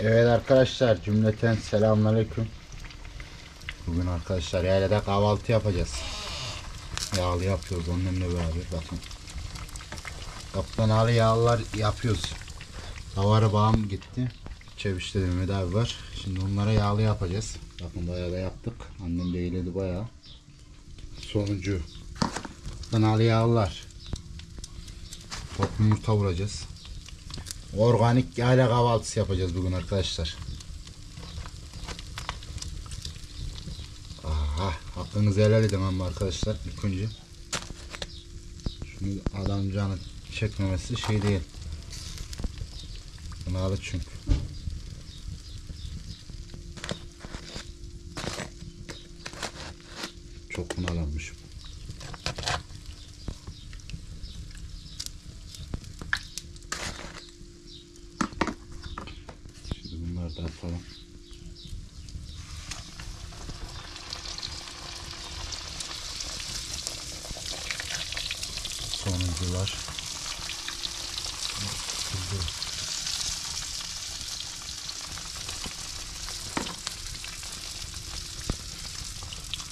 Evet arkadaşlar cümleten selamünaleyküm. Bugün arkadaşlar yaylada kahvaltı yapacağız. Yağlı yapıyoruz annemle beraber bakın. Kaplanalı yağlılar yapıyoruz. Davarı bağım gitti. Çevişte de Mehmet abi var. Şimdi onlara yağlı yapacağız. Bakın bayağı da yaptık. Annem de eyledi bayağı. Sonucu. Kaplanalı yağlılar. Top yumurta vuracağız. Organik yayla kahvaltısı yapacağız bugün arkadaşlar. Aha, hakkınızı helal edemem arkadaşlar ilk önce. Şunu adam canı çekmemesi şey değil. Kınalı çünkü. Çok kınalanmışım. Da atalım. Sonuncular.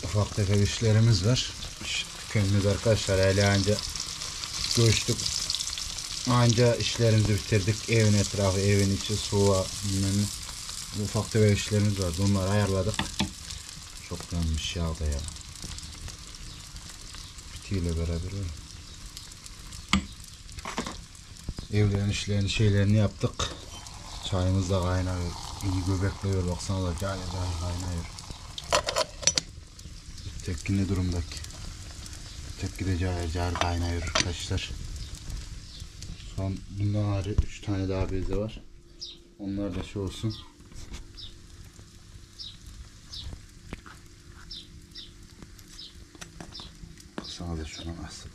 Ufak tefek işlerimiz var. Kendimiz arkadaşlar hele anca görüştük. Anca işlerimizi bitirdik. Evin etrafı, evin içi, suya, bilmem ne. Ufak tefek işlerimiz vardı. Onları ayarladık. Çok yanmış yağda ya. Bitiyle beraber öyle. Evlerin işlerini şeylerini yaptık. Çayımız da kaynıyor. İyi göbekliyor. Baksana da cayla cayla kaynıyor. Tepki ne durumdaki? Tepki de cayla cayla kaynıyor arkadaşlar. Son bundan hariç 3 tane daha beze var. Onlar da şey olsun. Sana da şuna nasıl?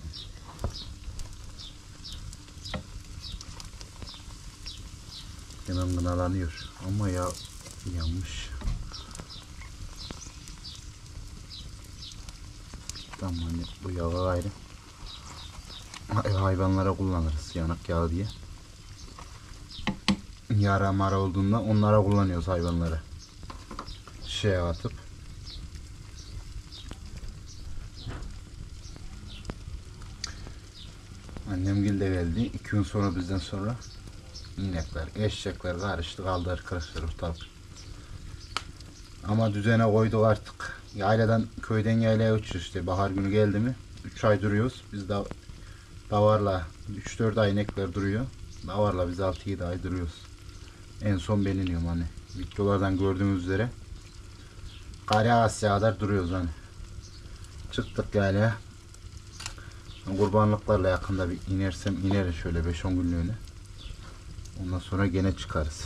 Hemen gınalanıyor. Ama ya yanmış. Tamam hani bu yağı ayrı. Hayvanlara kullanırız yanak yağı diye. Yara mara olduğunda onlara kullanıyoruz hayvanlara. Şeye atıp. Annem gil de geldi. İki gün sonra bizden sonra inekler, eşekler karıştı kaldı arkadaşlar ortalık. Ama düzene koyduk artık. Yayladan, köyden yaylaya uçuyoruz işte. Bahar günü geldi mi 3 ay duruyoruz. Biz de davarla 3-4 ay inekler duruyor. Davarla biz 6-7 ay duruyoruz. En son ben iniyorum hani. Videolardan gördüğünüz üzere. Kari Asya kadar duruyoruz hani. Çıktık yaylaya. Kurbanlıklarla yakında bir inersem inerim şöyle 5-10 günlüğüne. Ondan sonra gene çıkarız.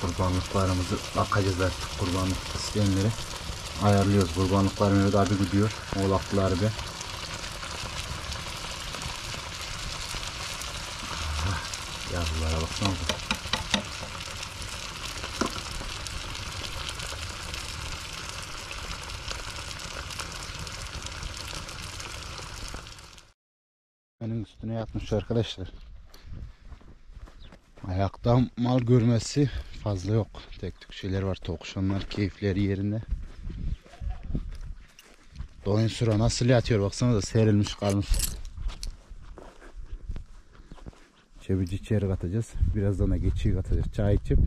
Kurbanlıklarımızı bakacağız artık kurbanlık isteyenleri ayarlıyoruz. Kurbanlıklarımı da abi gidiyor. Oğlaklılar bir. Üstüne yatmış arkadaşlar. Ayaktan mal görmesi fazla yok. Tek tük şeyler var. Tokuşanlar keyifleri yerinde. Doyun sıra nasıl yatıyor baksana da serilmiş kalmış. Çevici içeri katacağız. Birazdan da geçiyi katacağız. Çay içip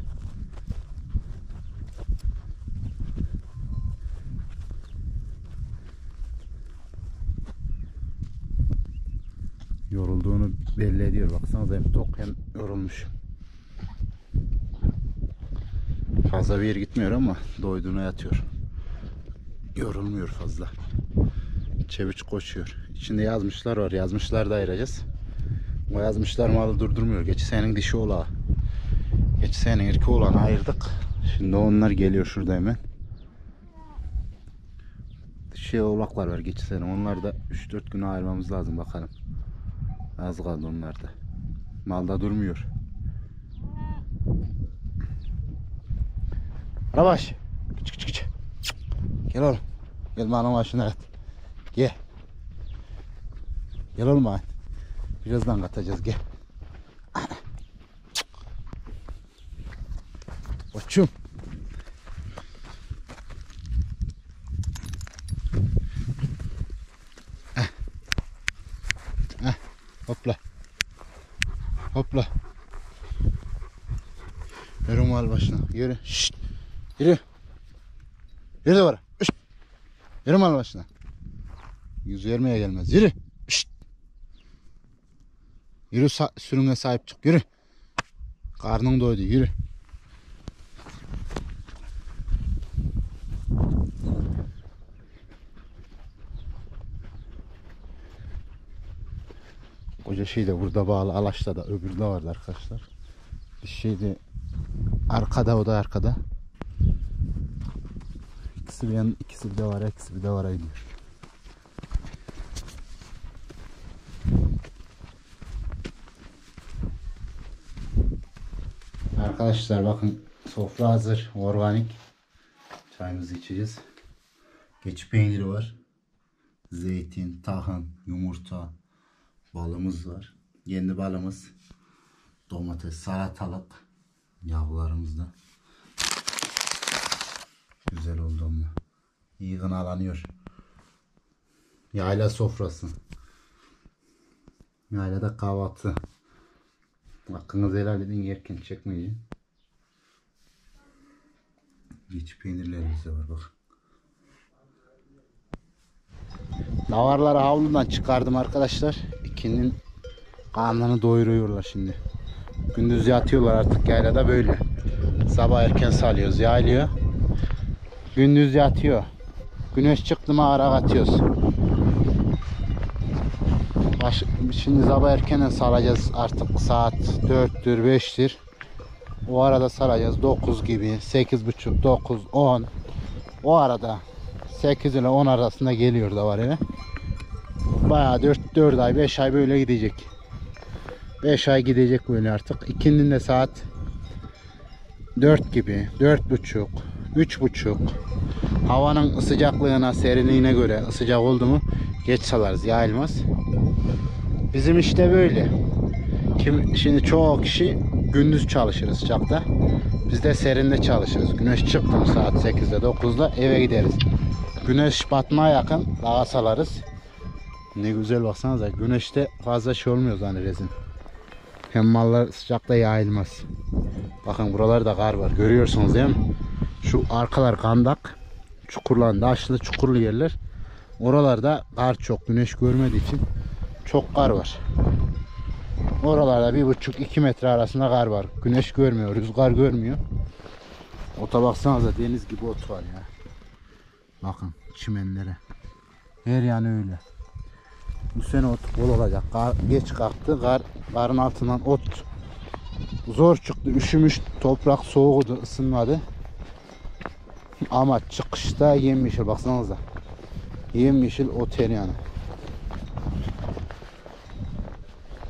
yorulduğunu belli ediyor. Baksanıza hem tok hem yorulmuş. Fazla bir yer gitmiyor ama doyduğuna yatıyor. Yorulmuyor fazla. Çeviç koşuyor. İçinde yazmışlar var. Yazmışlar da ayıracağız. O yazmışlar malı durdurmuyor. Geçi senin dişi ola. Geçi senin erkeği olan ayırdık. Şimdi onlar geliyor şurada hemen. Dişi oğlaklar var geçi senin. Onlar da 3-4 gün ayırmamız lazım bakalım. Az kaldı onlar da. Malda durmuyor. Ravaş. çık çık. çık. Gel oğlum. Gel bana başına yat. Gel. Gel oğlum bana. Birazdan katacağız gel. Koçum. Hopla. Hopla. Yürü mal başına. Yürü. Şşt. Yürü. Yürü de var. Şşt. Yürü mal başına. Yüz vermeye gelmez. Yürü. Şşt. Yürü sa- sürüne sahip çık. Yürü. Karnın doydu. Yürü. Koca şey de burada bağlı. Alaş'ta da öbürde vardı arkadaşlar. Bir şey de arkada o da arkada. İkisi bir yan, ikisi bir de var, ikisi bir de var gidiyor. Arkadaşlar bakın sofra hazır, organik. Çayımızı içeceğiz. Keçi peyniri var. Zeytin, tahın, yumurta, balımız var. Kendi balımız. Domates, salatalık. Yavrularımız da. Güzel oldu mu? İyi gınalanıyor. Yayla sofrası. Yaylada kahvaltı. Hakkınızı helal edin yerken çekmeyin. Geç peynirlerimiz de var bak. Davarları havludan çıkardım arkadaşlar. İkinin karnını doyuruyorlar şimdi. Gündüz yatıyorlar artık yaylada böyle. Sabah erken salıyoruz yaylıyor. Gündüz yatıyor. Güneş çıktı mı ara atıyoruz. Baş, şimdi sabah erkenden salacağız artık saat 4'tür 5'tir. O arada salacağız 9 gibi 8.30 9 10 o arada 8 ile 10 arasında geliyor da var eve. Bayağı 4, 4 ay 5 ay böyle gidecek. 5 ay gidecek böyle artık. İkindin de saat 4 gibi 4.30 3.30 havanın sıcaklığına serinliğine göre sıcak oldu mu geç salarız yayılmaz. Bizim işte böyle. Kim, şimdi çoğu kişi gündüz çalışır sıcakta. Biz de serinde çalışırız. Güneş çıktı mı saat 8'de 9'da eve gideriz. Güneş batmaya yakın dağa salarız. Ne güzel baksanıza güneşte fazla şey olmuyor zannedersin. Hem mallar sıcakta yayılmaz. Bakın buralarda kar var. Görüyorsunuz değil mi? Şu arkalar kandak. Çukurlan, taşlı çukurlu yerler. Oralarda kar çok. Güneş görmediği için çok kar var. Oralarda bir buçuk iki metre arasında kar var. Güneş görmüyor, rüzgar görmüyor. Ota baksanıza deniz gibi ot var ya. Bakın çimenlere. Her yan öyle. Bu sene ot bol olacak. Kar, geç kalktı. Kar, karın altından ot zor çıktı. Üşümüş. Toprak soğudu. ısınmadı. Ama çıkışta yemyeşil baksanıza. Yemyeşil ot yani.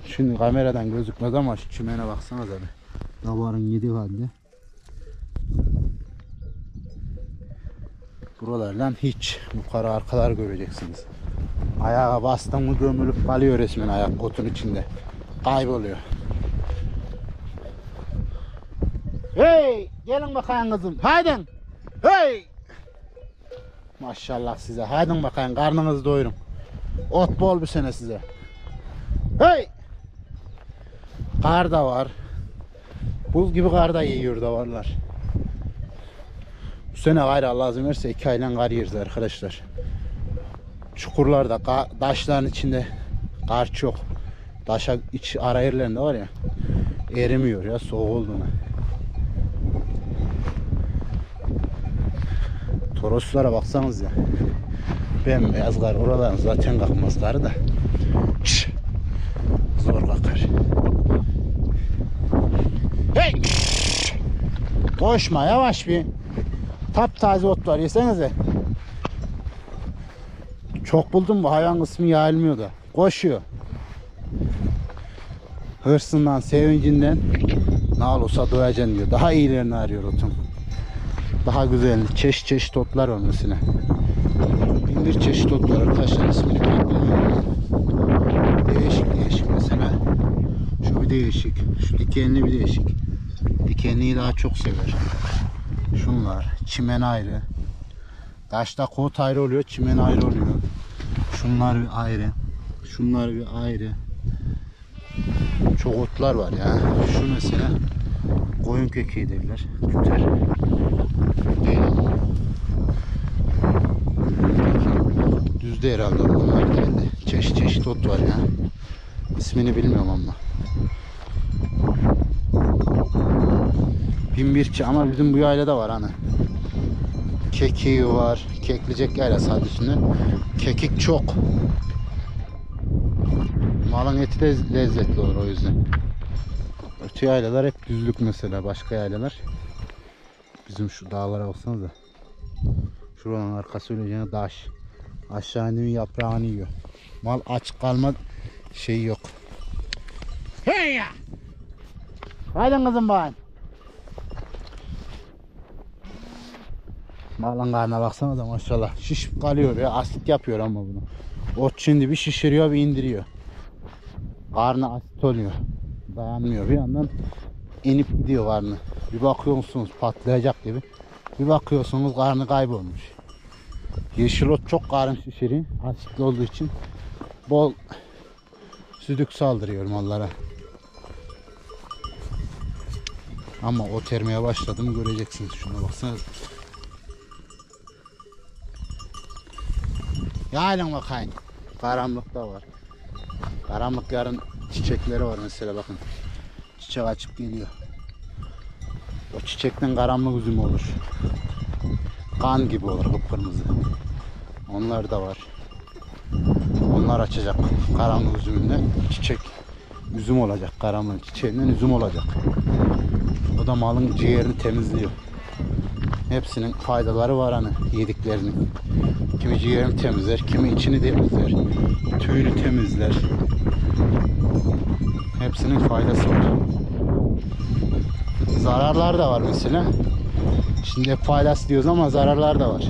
Şimdi kameradan gözükmez ama şu çimene baksanıza bir. Davarın yedi halde. Buralardan hiç yukarı arkalar göreceksiniz. Ayağa bastın mı gömülüp kalıyor resmen ayak otun içinde. Kayboluyor. Hey! Gelin bakayım kızım. Haydin. Hey! Maşallah size. Haydin bakayım karnınızı doyurun. Ot bol bir sene size. Hey! Kar da var. Buz gibi kar da yiyor da varlar. Bu sene gayrı Allah izin verirse iki ayla kar yeriz arkadaşlar. Çukurlarda, taşların içinde kar çok. Taşa iç ara yerlerinde var ya erimiyor ya soğuk olduğuna. Toroslara baksanız ya. Bembeyaz kar. Oraların zaten kalkmaz karı da. Şş, zor kalkar. Hey! Koşma yavaş bir. Taptaze otlar yesenize. Çok buldum bu hayvan kısmı yayılmıyor da. Koşuyor. Hırsından, sevincinden ne olursa doyacaksın diyor. Daha iyilerini arıyor otun. daha güzel çeşit çeşit otlar var mesela. Bin bir çeşit ot var arkadaşlar ismini. Değişik değişik mesela. Şu bir değişik. Şu dikenli bir değişik. Dikenliyi daha çok sever. Şunlar. Çimen ayrı. Taşta kot ayrı oluyor. Çimen ayrı oluyor. Şunlar bir ayrı. Şunlar bir ayrı. Çok otlar var ya. Şu mesela koyun kekiği derler. Tüter. Değil. Düzde herhalde onlar geldi. Çeşit çeşit ot var ya. İsmini bilmiyorum ama. Bin bir çe- ama bizim bu yaylada var hani. Kekiği var. Keklicek yayla sadece. Kekik çok. Malın eti de lezzetli olur o yüzden. Öte yaylalar hep düzlük mesela. Başka yaylalar. Bizim şu dağlara baksanıza. Şuranın arkası öyle yine taş. Aşağı iniyor yaprağını yiyor. Mal aç kalma şey yok. Hey ya! Haydi kızım bana. Malın karnına baksana da maşallah. Şişip kalıyor ya. Asit yapıyor ama bunu. Ot şimdi bir şişiriyor bir indiriyor. Karnı asit oluyor. Dayanmıyor bir yandan inip gidiyor karnı. Bir bakıyorsunuz patlayacak gibi. Bir bakıyorsunuz karnı kaybolmuş. Yeşil ot çok karın şişiriyor. Asitli olduğu için bol südük saldırıyor mallara. Ama o termeye başladı mı göreceksiniz. Şuna baksanız. Yaylan bakayım. Karanlık da var. Karanlık yarın çiçekleri var mesela bakın. Çiçek açıp geliyor. O çiçekten karanlık üzüm olur. Kan gibi olur kıpkırmızı. Onlar da var. Onlar açacak karanlık üzümünden çiçek üzüm olacak karanlık çiçeğinden üzüm olacak. O da malın ciğerini temizliyor. Hepsinin faydaları var hani yediklerinin. Kimi ciğerini temizler, kimi içini temizler, tüyünü temizler. Hepsinin faydası var. Zararlar da var mesela. Şimdi hep faydası diyoruz ama zararlar da var.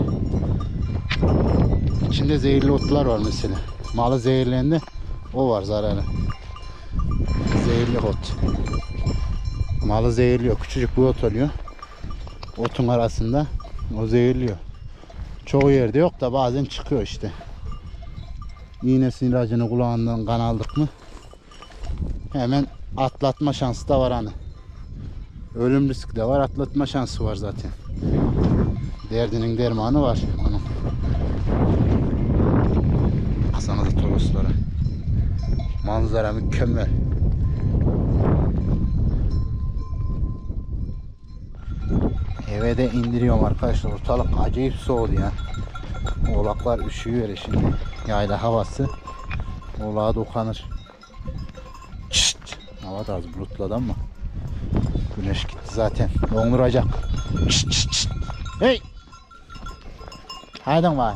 İçinde zehirli otlar var mesela. Malı zehirlendi. O var zararı. Zehirli ot. Malı zehirliyor. Küçücük bir ot oluyor. Otun arasında. O zehirliyor. Çoğu yerde yok da bazen çıkıyor işte. İğnesinin ilacını kulağından kan aldık mı hemen atlatma şansı da var hani. Ölüm riski de var, atlatma şansı var zaten. Derdinin dermanı var onun. Baksanıza toroslara. Manzara mükemmel. Eve de indiriyorum arkadaşlar. Ortalık acayip soğudu ya. Oğlaklar üşüyor şimdi. Yayla havası. Oğlağa dokanır. Çıt. Hava da az bulutladı ama. Güneş gitti zaten. Donduracak. Çıt çıt çıt. Hey! Haydi var.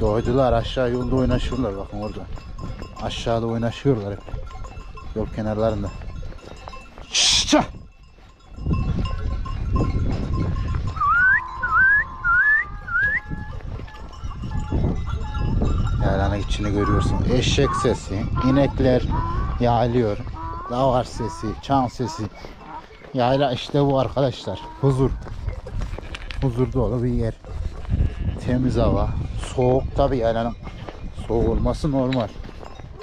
Doydular aşağı yolda oynaşıyorlar bakın orada. Aşağıda oynaşıyorlar hep. Yol kenarlarında. İçini görüyorsun. Eşek sesi, inekler yağlıyor. Davar sesi, çan sesi. Yayla işte bu arkadaşlar. Huzur. Huzur dolu bir yer. Temiz hava. Soğuk tabi yaylanın. Soğuk olması normal.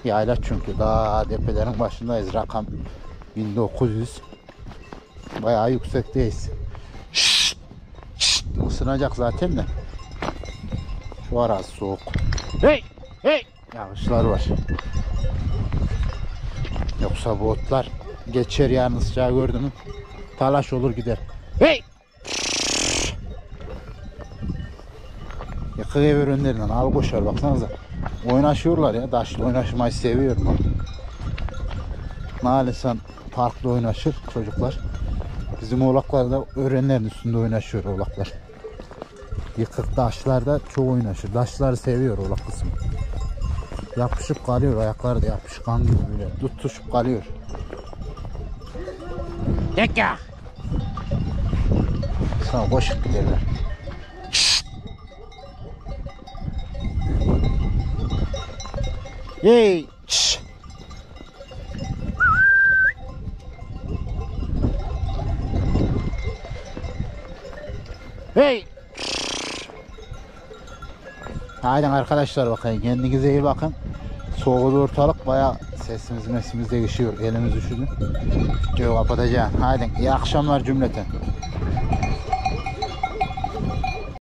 Yayla çünkü daha tepelerin başındayız. Rakam 1900. Bayağı yüksekteyiz. Şşt, şşt, ısınacak zaten de. Şu ara soğuk. Hey! Yağışlar var. Yoksa bu otlar geçer yarın sıcağı gördü mü? Talaş olur gider. Hey! Yıkıver önlerinden al koşar baksanıza. Oynaşıyorlar ya. Daşlı oynaşmayı seviyorum. Maalesef parkta oynaşır çocuklar. Bizim oğlaklar da öğrenlerin üstünde oynaşıyor oğlaklar. Yıkık taşlarda çok oynaşır. Taşları seviyor oğlak kısmı. Yapışıp kalıyor ayakları da yapışkan gibi böyle tutuşup kalıyor. Yeka. Sonra koşup giderler. Hey! Şşş! Hey! Haydi arkadaşlar bakayım kendinize iyi bakın. Soğudu ortalık baya sesimiz mesimiz değişiyor. Elimiz üşüdü. Videoyu kapatacağım. Haydi iyi akşamlar cümleten.